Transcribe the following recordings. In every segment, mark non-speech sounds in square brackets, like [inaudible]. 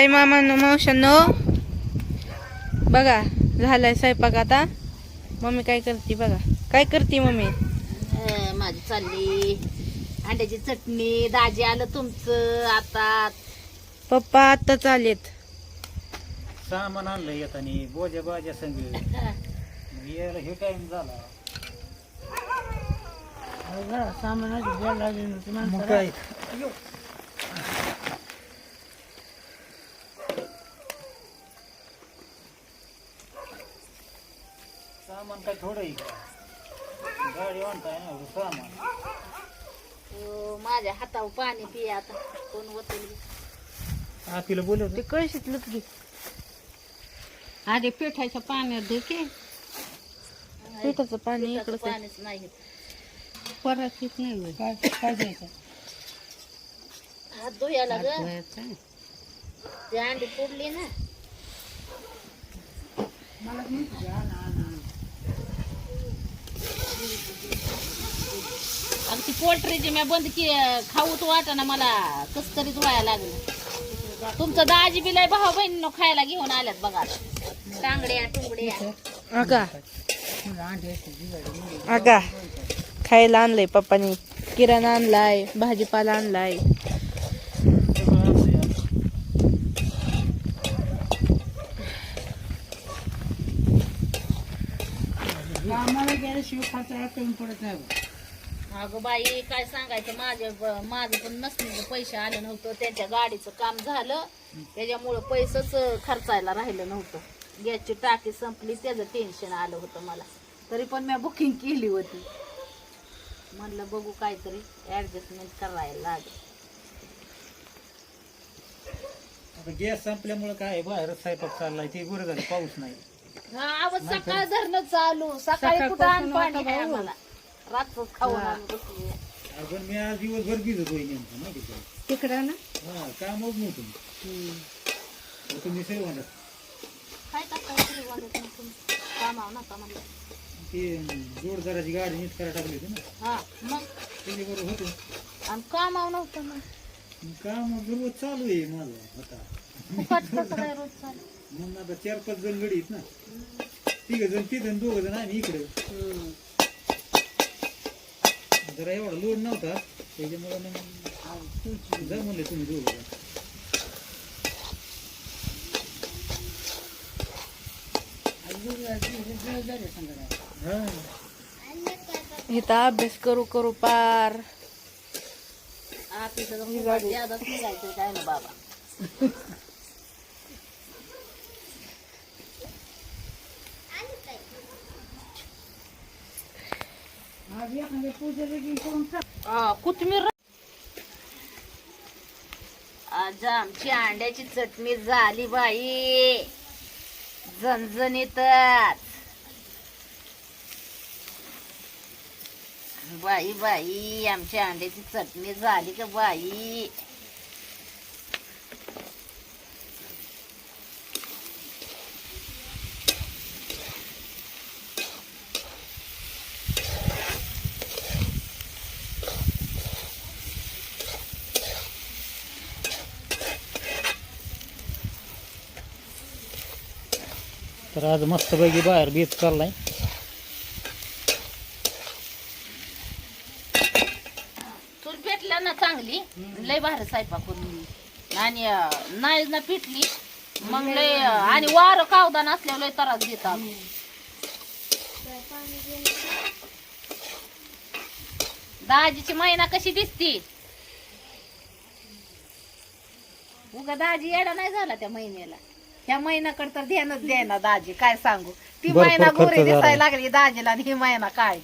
हाय मामा मावशांनो बघा झालाय स्वयंपाक आता. मम्मी काय करते बघा. काय करते मम्मी? माझी चालली. अंड्याची चटणी दाजी आलं तुमचं आता. पप्पा आत्ताच आलेत. सामान आणलं येतानी बोजा बाजा संग. यायला हे टाइम झाला. मग काय? सामान काय थोडं आहे का गाडी आणताय ना एवढं सामान अं, माझ्या हातावर पाणी पिया आता. कोण होतील आतीला बोलवतो ते कळशीतलंच घे. आधी पिठाच्या पाण्यात धुके पिठाचं पाणी इकडं पाणीच नाही पराठीत नाही काय काय द्यायचं हात धुयाला ग. ती अंडी फोडली ना. अगं ती पोल्ट्रीची मी बंद की खाऊच वाटाना मला कस तरीच व्हायला लागलं. तुमचं दाजी बिलाय भाऊ बहिणी खायला घेऊन आल्यात बघा टांगड्या टुंगड्या. अगा. अगा. खायला आणलंय पप्पानी. किराणा आणलाय भाजीपाला आणलाय सगळं आणलंय आता. आम्हाला खाता कमी पडत नाही. बघ. अगं बाई काय सांगायचं? माझे माझं पण नसणीचं पैसे आलं नव्हतं त्यांच्या गाडीचं काम झालं. त्याच्यामुळं पैसच खर्चायला राहिलं नव्हतं. गॅसची टाकी संपली त्याचं टेन्शन आलं होतं मला. तरी पण मी बुकिंग केली होती. म्हणलं बघू काहीतरी ऍडजस्टमेंट करायला लागेल. आता गॅस संपल्यामुळे काय बाहेर स्वयंपाक चाललाय ते बरं झालं पाऊस नाही. हा सकाळ धरणं चालू. सकाळी कुठं आण पाणी आहे आम्हाला रात्र खाऊन आम्ही बसलोय. अगं मी आज दिवसभर भिजत होई नेमकं माहिती का? तिकडं ना? हा कामच नव्हतं तुम्ही सर्व म्हणत काय करताय तरी वाटत नाही तुम्ही? कामावर नका म्हणलं. ते जोडदाराची गाडी नीट करायला टाकली होती ना. हा मग? त्याच्याबरोबर होतो. आणि कामावर नव्हतं मग? मग काम रोज चालू आहे माझं आता. फुकट कसं काय रोज चालू? म्हणून आता चार पाच जण गडी आहेत ना. तिघ जण तिथं दोघ जण आम्ही इकडे. जरा एवढा लोड नव्हता त्याच्यामुळे मग जा म्हणले तुम्ही दोघ जण. हा. इथं अभ्यास करू करू पार. हा निघायचं काय ना बाबा. [laughs] आज आज आमची अंड्याची चटणी झाली बाई. झणझणीतच. बाई बाई आमची अंड्याची चटणी झाली का बाई? तर आज मस्तपैकी बाहेर बीच चाललाय. चूल पेटल्या ना चांगली. लय भारी स्वयंपाक करून आणि अं, नाही ना पिटली. मग लय अं, आणि वारं कावदान असल्यावर लय त्रास देतात. दाजीची महिना कशी दिसती? उगा दाजी येडा नाही झाला त्या महिन्याला ह्या महिन्याकडे तर ध्यानच द्यायना दाजी काय सांगू? ती भरपूर महिना खर्च गोरी झाला. दिसायला लागली दाजीला आणि ही महिना काय?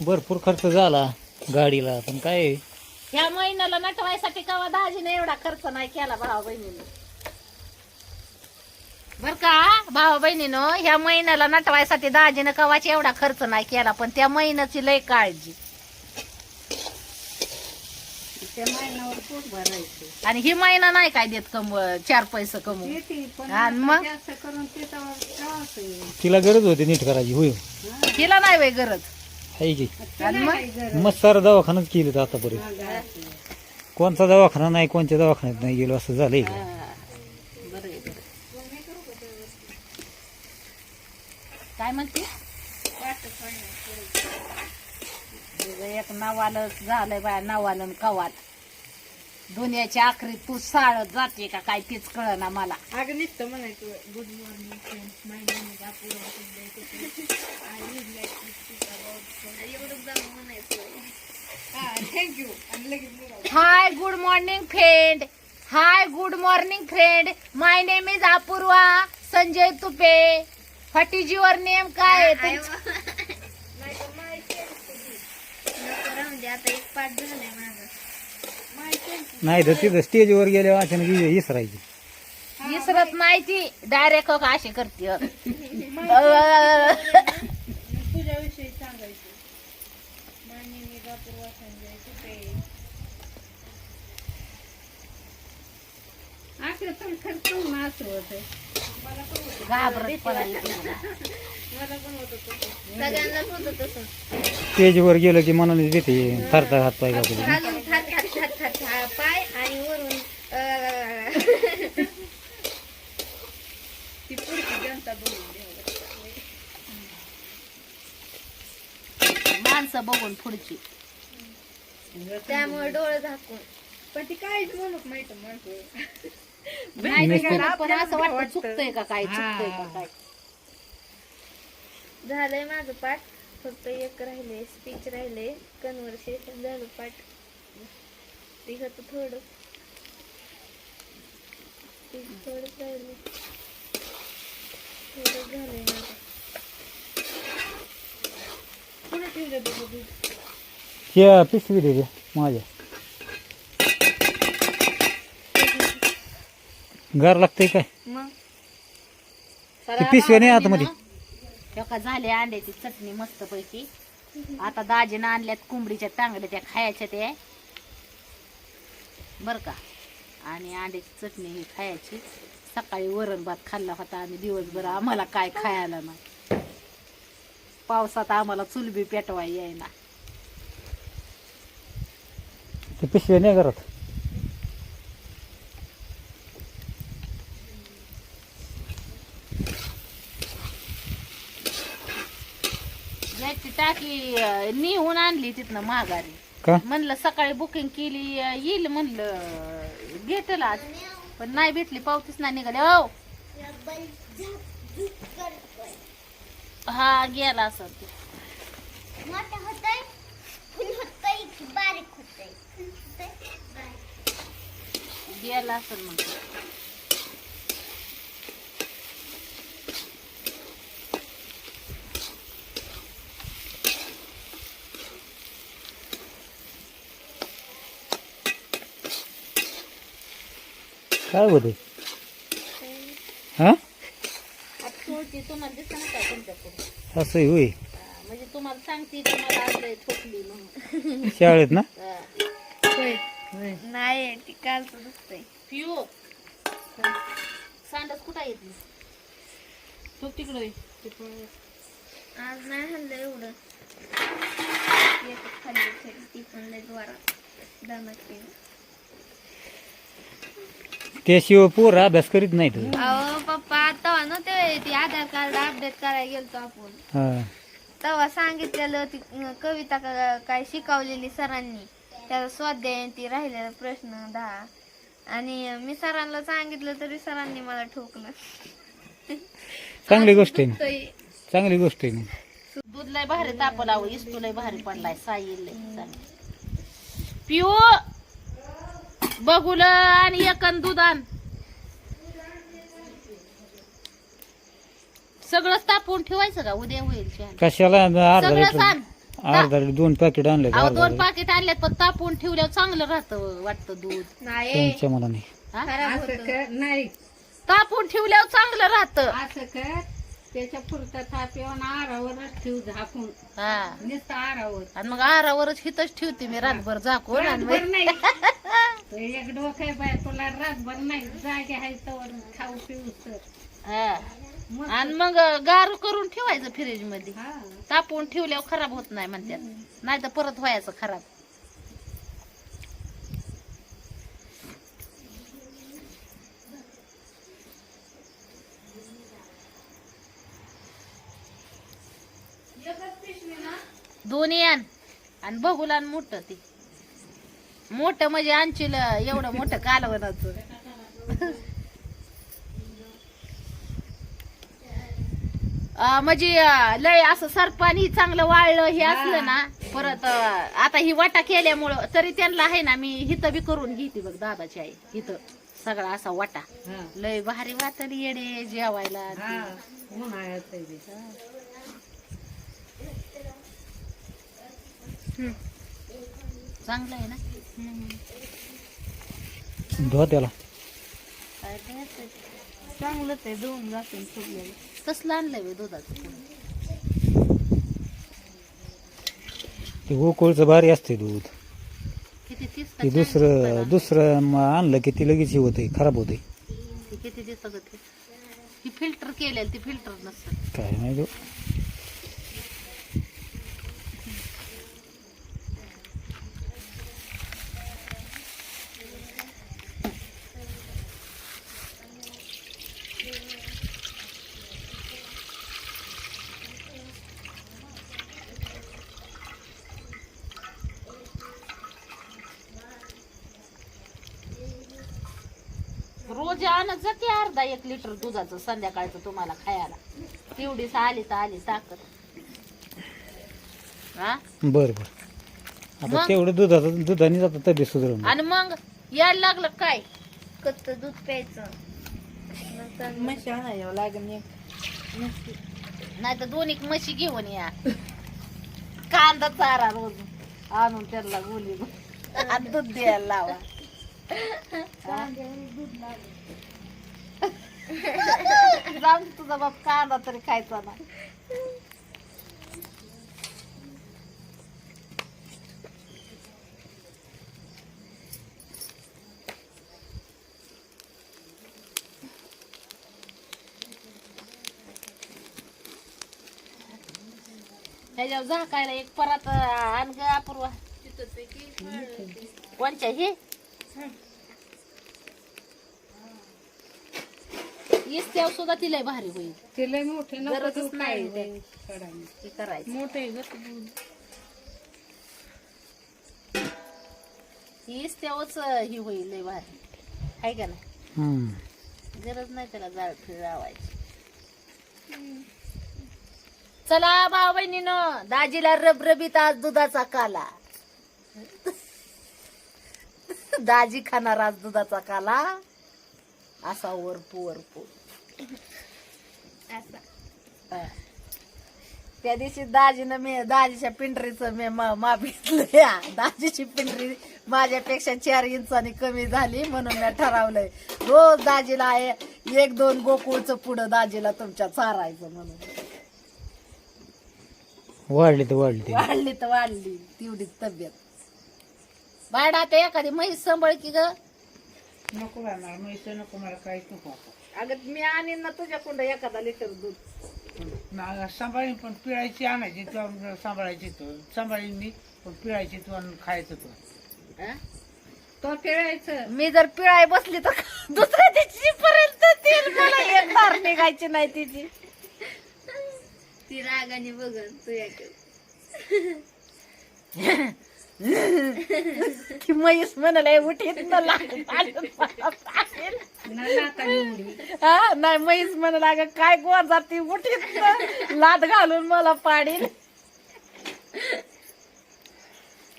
भरपूर खर्च झाला गाडीला पण काय? ह्या महिन्याला नटवायसाठी कवा दाजीने एवढा खर्च नाही केला भावा बहिणीनं? बर का भावा बहिणीनं ह्या महिन्याला नटवायसाठी दाजीनं कवाच एवढा खर्च नाही केला पण त्या महिन्याची लय काळजी. आणि ही महिना नाही काय देत कम चार पैसे कमवून? आणि मग? तिला गरज होती नीट करायची होय. तिला नाही वे गरज. हाय की. मग? मग सर सारा दवाखानाच केली आतापर्यंत. कोणता दवाखाना नाही कोणत्या दवाखान्यात नाही गेलो असं झालंय का? काय म्हणते? एक नवालं झालंय बाया नवालं कवात दुनियाच्या आखरीत तू साळत जाते का काय तीच कळ ना मला. अगं नुसतं म्हणायचं good morning my name is Apurva thank you आणि लगेच hi good morning friend hi good morning friend my name is Apurva Sanjay Tupe your name काय आहे नाही तर तिथं स्टेजवर गेल्यावर अचानक इसरायची विसरत नाही ती. डायरेक्ट अशी करते. तुझ्याविषयी सांगायचं. असं तर खर्च असं होतं घाबरत पडायला मला पण होत होतं सगळ्यांनाच होतं तसं. स्टेजवर गेलं की मनाने देते थरथर हात पाय कापले खालून थाट थाट थाट थाट हा पाय आणि वरून अं, [laughs] ती पुढची जनता बघून माणसं बघून पुढची. त्यामुळे डोळे झाकून. पण ती काहीच म्हणूक माहीत माणसं नाही असं वाटतं चुकतंय का काय चुकतंय का काय? झालंय माझं पाठ. फक्त एक राहिले स्पीच राहिले कन्व्हर्सेशन झालं पाठ. ते होतं थोडं. स्पीच थोडंच राहिले थोडं झालंय माझं. पुढे पिशवी दे माझ्या. गार लागतंय काय? मग? ती पिशवी नाही आतमध्ये. का झाले अंड्याची चटणी मस्त पैकी आता दाजीनं आणल्यात कोंबडीच्या तांगड्या त्या खायच्या त्या. बर का? आणि अंड्याची चटणी ही खायची. सकाळी वरण भात खाल्ला होता आम्ही दिवसभर आम्हाला काय खायला नाही. पावसात आम्हाला चुलबी पेटवाय यायना ती पिशवी नाही करत अं, निहून आणली तिथनं माघारी. का? म्हणलं सकाळी बुकिंग केली येईल म्हणलं भेटल आज. पण नाही भेटली पावतीच नाही निघाली. हो. हा गेला असं ते. मोठं होतंय फुल होतंय की बारीक होतंय? गेला असं मग काय होते हा? तुम्हाला असं होय. म्हणजे तुम्हाला सांगते तुम्हाला ठोकली म्हणून शाळेत ना? नाही ती कालचं दुखतंय पिओ सांडस कुठं येत तो तिकडे आज नाही हल्लं एवढं. एकच खाल्ली ती पण लय द्वारात त्याशिवाय पोरं अभ्यास करीत नाहीत. अहो पप्पा तेव्हा नव्हते ती आधार कार्ड अपडेट करायला गेलतो आपण. हा. तेव्हा सांगितलेलं ती अं, कविता का- काय शिकवलेली सरांनी. त्याचा स्वाध्याय ती राहिलेला प्रश्न दहा. आणि अं, मी सरांना सांगितलं तरी सरांनी मला ठोकलं. चांगली गोष्ट आहे ना. तरी चांगली गोष्ट आहे ना. दूध लय भारी तापलं आव इस्तू लय भारी पडलाय साई लय चांगली. पिऊ. बघूल आणि एकन दूध आण सगळं तापवून ठेवायचं का? उद्या होईल. कशाला अर्धा सगळं लिटर सांग. अर्धा लिटर दोन पॅकेट आणले अहो अर्धा दोन लिटर पाकिट आणल्यात पण तापवून ठेवल्यावर चांगलं राहतं वाटतं दूध. नाही. तुमच्या मनाने. हा? खराब असं होतं कर नाही. तापवून ठेवल्यावर चांगलं राहतं. असं कर. त्याच्या पुरता ताप येऊन आरावरच ठेव झाकून. हा. नुसतं आरावर आणि मग आरावरच हिथच ठेवते मी रातभर झाकून आणि रातभर मग- नाही. [laughs] तो एक डोकं आहे बाय तुला रातभर नाही. जागे आहे तर खाऊ पिऊ तर. हा. आणि मग गार करून ठेवायचं फ्रीजमध्ये. हा. तापवून ठेवल्यावर खराब होत नाही म्हणतात. नाही तर परत व्हायचं खराब. दोन्ही आण. आणि बघूला मोठं ते. मोठं म्हणजे आणशील एवढं मोठं कालवनाचं. अं, म्हणजे लय असं सरपाणी चांगलं वाळलं हे असलं ना परत आता ही वाटा केल्यामुळं तरी त्यांना आहे ना मी हिथं बी करून घेते बघ दादाची आई. हिथं सगळा असा वाटा. लय भारी वाटल येडे जेवायला. चांगलं आहे ना? धुवा त्याला. काय आहे दोन जातील फुगलेलं कसलं आणलंय दुधाचं? ते गोकुळचं भारी असते दूध. ते? दुसरं दुसरं आणलं की ते लगेच हे होते खराब होते ते किती देतं ग ते? ती फिल्टर केलेलं ती फिल्टर नसतं. काय नाही रोज आणत जाते अर्धा एक लिटर दुधाचं संध्याकाळचं तुम्हाला खायला. तेवढीच आली तर आली ताकद. हा? बरं बरं. आता मग? तेवढं दुधाचं दुधाने जातं तब्येत सुधारून. आणि मग यायला लागलं काय? कच्च दूध प्यायचं. नंतर लागेल. नाही तर दोन एक म्हशी घेऊन या. कांदा चारा रोज आणून त्यांना गोली आणि दूध द्यायला लावा. [laughs] जाऊन तुझा बाप कांदा तरी खायचा ना ह्याच्यावर झाकायला एक परत आण ग अपूर्वा. कोणच्या हे. इस्त्याव सुद्धा तिला भारी होईल. ते लय मोठे नको गरजच देऊ नाही काय ते. करायला. ते करायचं. मोठे आहे गं ते दूध. ही ही होईल लय भारी. आहे का नाही? हम्म. गरज नाही त्याला जाळ फिरवायची चला भाऊ बहिणीनं दाजीला रबरबीत आज दुधाचा काला. दाजी खाणार आज दुधाचा काला. असा वरपू वरपू. असा. त्या दिवशी दाजीनं मी दाजीच्या पिंढरीचं मी मा- माप घेतलं या दाजीची पिंढरी माझ्यापेक्षा चार इंचानी कमी झाली म्हणून मी ठरवलंय. रोज दाजीला आहे एक दोन गोकुळचं पुढं दाजीला तुमच्या चारायचं म्हणून. वाढली तर वाढली. ते वाढली तर वाढली तेवढीच तब्येत. बायडा आता एखादी म्हैस सांभाळ की ग? नको बाय मला म्हैस नको मला काहीच नको. अगं मी आणीन ना तुझ्याकडं एखादा लिटर दूध. ना- सांभाळीन पण पिळायची आणायची तू सांभाळायची तू. सांभाळीन मी पण पिळायची तू आणि खायचं तू. हा? तो पिळायचं. मी जर पिळाय बसली तर दुसऱ्या दिवशी पर्यंत तेल मला एक धार निघायची नाही तिची. ती रागाने बघन तुझ्याकडे [laughs] ती म्हैस म्हणाला उठीत न लाग- ना लातानी उडी. हा नाही म्हैस म्हणाला अगं काय गोर जाती उठीत लाद घालून मला पाडील.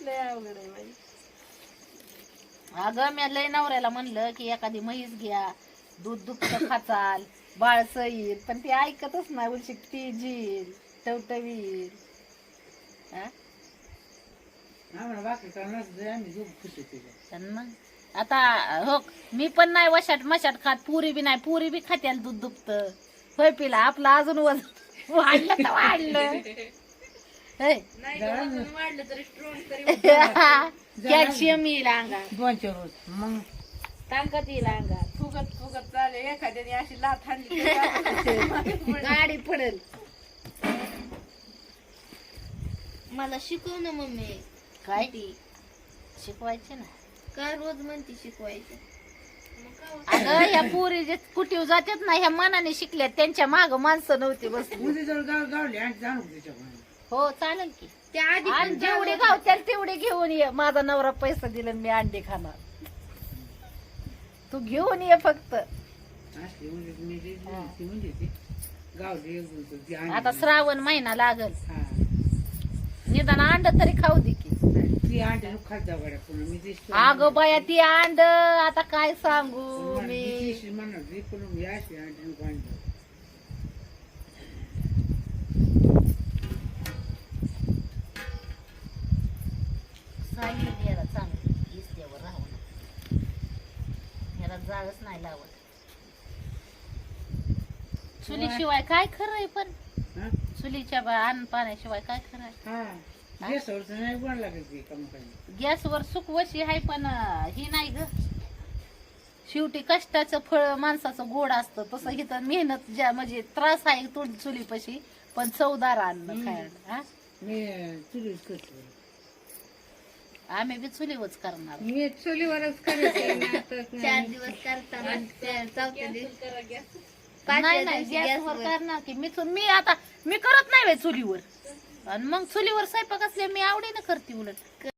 लय अवघड आहे बाई. अगं मी लय नवऱ्याला म्हणलं की एखादी म्हैस घ्या दूध दुभत खाचाल बाळ सईल पण ती ऐकतच नाही उलशी ती जील टवटवील हा मग आता हो मी पण नाही वशाट मशाट खात पुरी बी नाही पुरी बी खात्याला दूध दुभत होय पिला आपलं अजून वजन वाढलं तर वाढलं. होय. [laughs] कॅल्शियम येईल अंगात. दोनशे रोज. मग? ताकद येईल अंगात. फुगत फुगत एखाद्याने अशी लाथ हाणली गाडी पडेल. मला शिकव ना मम्मी. काय? शिकवायचे ना. का रोज म्हणते शिकवायचं? अगं ह्या पुरी जे कुठे जातात ना ह्या मनाने शिकल्यात. त्यांच्या माग माणसं नव्हती बसली. उद्या जर गाव गावली आणि जाणू त्याच्याकडे हो चालेल की. ते आधी आणि पण जेवढे गावत्याल तेवढे घेऊन ये. माझा नवरा पैसा दिला आणि मी अंडे खाणार. तू घेऊन ये फक्त. असली म्हणजे मी जे ती म्हणजे ती गावली एक बोलतो ती आणली. आता श्रावण महिना लागल. हा. निदान अंड तरी खाऊ ती खालच्या गाड्या पुन्हा मी ती अगं बाया ती अंड आता काय सांगू मी? मी तिशी म्हणणार ती पण मी अशी आणली नको आणली. सांगितलं याला चांगलं. इस्त्यावर राहू नका याला जाळच नाही लावत. चुलीशिवाय काय खरं आहे पण? चुलीच्या बा- अन्न पाण्याशिवाय काय खरं आहे? हा. गॅसवरचं नाही पण लागत ती कमी काही गॅसवर सुखवशी आहे पण अं, ही नाही ग. शेवटी कष्टाचं फळ माणसाचं गोड असतं. तसं इथं मेहनत ज्या म्हणजे त्रास आहे तोड चुलीपाशी पण चवदार अन्न खायला हा? मी चुलीच करतो. आम्ही बी चुलीवच करणार. मी चुलीवरच करते ना तर [laughs] चार दिवस करताना त्या चौथ्या दिवशी पाचव्या नाही नाही दिवशी गॅसवर गॅसवर. करणार की मी चु- मी आता मी करत नाही बाई चुलीवर. आणि मग चुलीवर स्वयंपाक असल्या मी आवडीनं करते उलट.